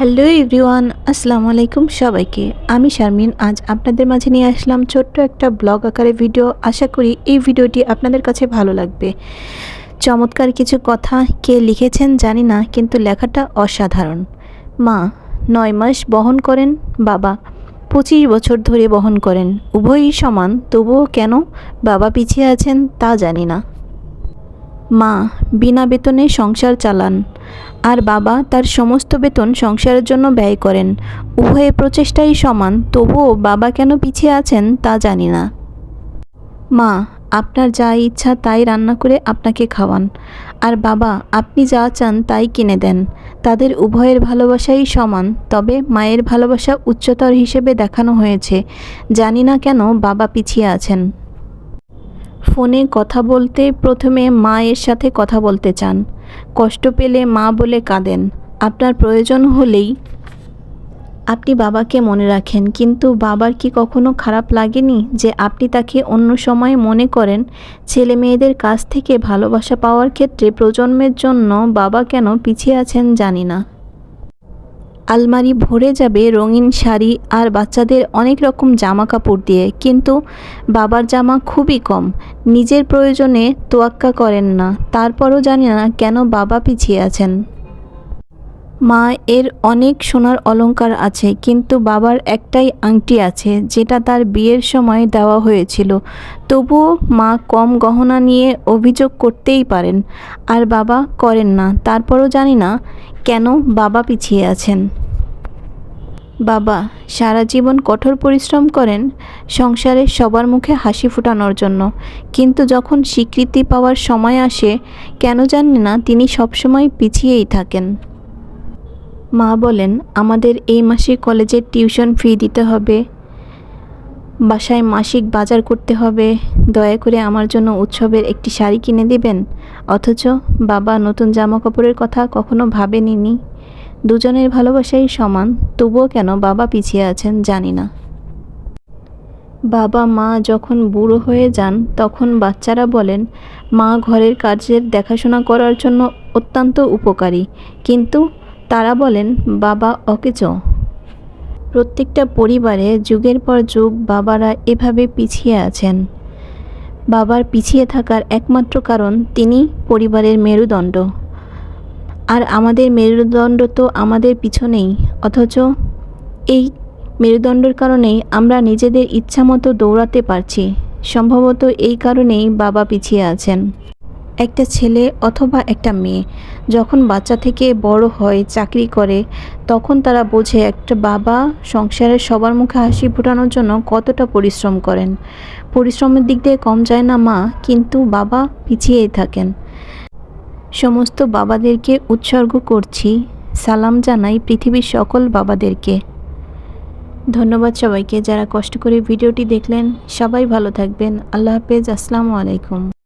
Hello everyone, আসসালামু আলাইকুম সবাইকে। আমি শারমিন, আজ আপনাদের মাঝে নিয়ে আসলাম ছোট্ট একটা ব্লগ আকারে ভিডিও। আশা করি এই ভিডিওটি আপনাদের কাছে ভালো লাগবে। চমৎকার কিছু কথা কে লিখেছেন জানি না, কিন্তু লেখাটা অসাধারণ। মা, নয় মাস বহন করেন, বাবা, পঁচিশ বছর ধরে বহন করেন, উভয়ই সমান, তবুও কেন বাবা পিছিয়ে আছেন তা জানি না। মা, বিনা বেতনে সংসার চালান। আর বাবা তার সমস্ত বেতন সংসারের জন্য ব্যয় করেন। উভয়ে প্রচেষ্টাই সমান, তবুও বাবা কেন পিছিয়ে আছেন তা জানি না। মা, আপনার যা ইচ্ছা তাই রান্না করে আপনাকে খাওয়ান। আর বাবা, আপনি যা চান তাই কিনে দেন। তাদের উভয়ের ভালোবাসাই সমান, তবে মায়ের ভালোবাসা উচ্চতর হিসেবে দেখানো হয়েছে। জানি না কেন বাবা পিছিয়ে আছেন। ফোনে কথা বলতে প্রথমে মায়ের সাথে কথা বলতে চান। কষ্ট পেলে মা বলে কাঁদেন। আপনার প্রয়োজন হলেই আপনি বাবাকে মনে রাখেন, কিন্তু বাবার কি কখনো খারাপ লাগেনি যে আপনি তাকে অন্য সময় মনে করেন? ছেলে মেয়েদের কাছ থেকে ভালোবাসা পাওয়ার ক্ষেত্রে প্রজন্মের জন্য বাবা কেন পিছিয়ে আছেন জানি না। আলমারি ভরে যাবে রঙিন শাড়ি আর বাচ্চাদের অনেক রকম জামা কাপড় দিয়ে। কিন্তু বাবার জামা খুবই কম। নিজের প্রয়োজনে তোয়াক্কা করেন না। তারপরও জানি না কেন বাবা পিছিয়ে আছেন। মা এর অনেক সোনার অলংকার আছে, কিন্তু বাবার একটাই আংটি আছে, যেটা তার বিয়ের সময় দেওয়া হয়েছিল। তবুও মা কম গহনা নিয়ে অভিযোগ করতেই পারেন। আর বাবা করেন না। তারপরও জানি না কেন বাবা পিছিয়ে আছেন। বাবা, সারা জীবন কঠোর পরিশ্রম করেন, সংসারে সবার মুখে হাসি ফোটানোর জন্য। কিন্তু যখন স্বীকৃতি পাওয়ার সময় আসে, কেন জানি না তিনি সবসময় পিছিয়েই থাকেন। মা বলেন, আমাদের এই মাসে কলেজের টিউশন ফি দিতে হবে। বাসায় মাসিক বাজার করতে হবে। দয়া করে আমার জন্য উৎসবের একটি শাড়ি কিনে দিবেন। অথচ বাবা নতুন জামা কাপড়ের কথা কখনো ভাবেনি দুজনের ভালোবাসাই সমান, তবুও কেন বাবা পিছিয়ে আছেন জানি না। বাবা, মা যখন বুড়ো হয়ে যান, তখন বাচ্চারা বলেন, মা ঘরের কাজের দেখাশোনা করার জন্য অত্যন্ত উপকারী। কিন্তু তারা বলেন, বাবা অকেচ। প্রত্যেকটা পরিবারে যুগের পর যুগ বাবারা এভাবে পিছিয়ে আছেন। বাবার পিছিয়ে থাকার একমাত্র কারণ তিনি পরিবারের মেরুদণ্ড। আর আমাদের মেরুদণ্ড তো আমাদের পিছনেই, অথচ এই মেরুদণ্ডের কারণেই আমরা নিজেদের ইচ্ছা মতো দৌড়াতে পারছি। সম্ভবত এই কারণেই বাবা পিছিয়ে আছেন। একটা ছেলে অথবা একটা মেয়ে যখন বাচ্চা থেকে বড় হয়, চাকরি করে, তখন তারা বোঝে একটা বাবা সংসারের সবার মুখে হাসি ফোটানোর জন্য কতটা পরিশ্রম করেন। পরিশ্রমের দিক দিয়ে কম যায় না মা, কিন্তু বাবা পিছিয়েই থাকেন। সমস্ত বাবাদেরকে উৎসর্গ করছি। সালাম জানাই পৃথিবীর সকল বাবাদেরকে। ধন্যবাদ সবাইকে যারা কষ্ট করে ভিডিওটি দেখলেন। সবাই ভালো থাকবেন। আল্লাহ হাফেজ। আসসালামু আলাইকুম।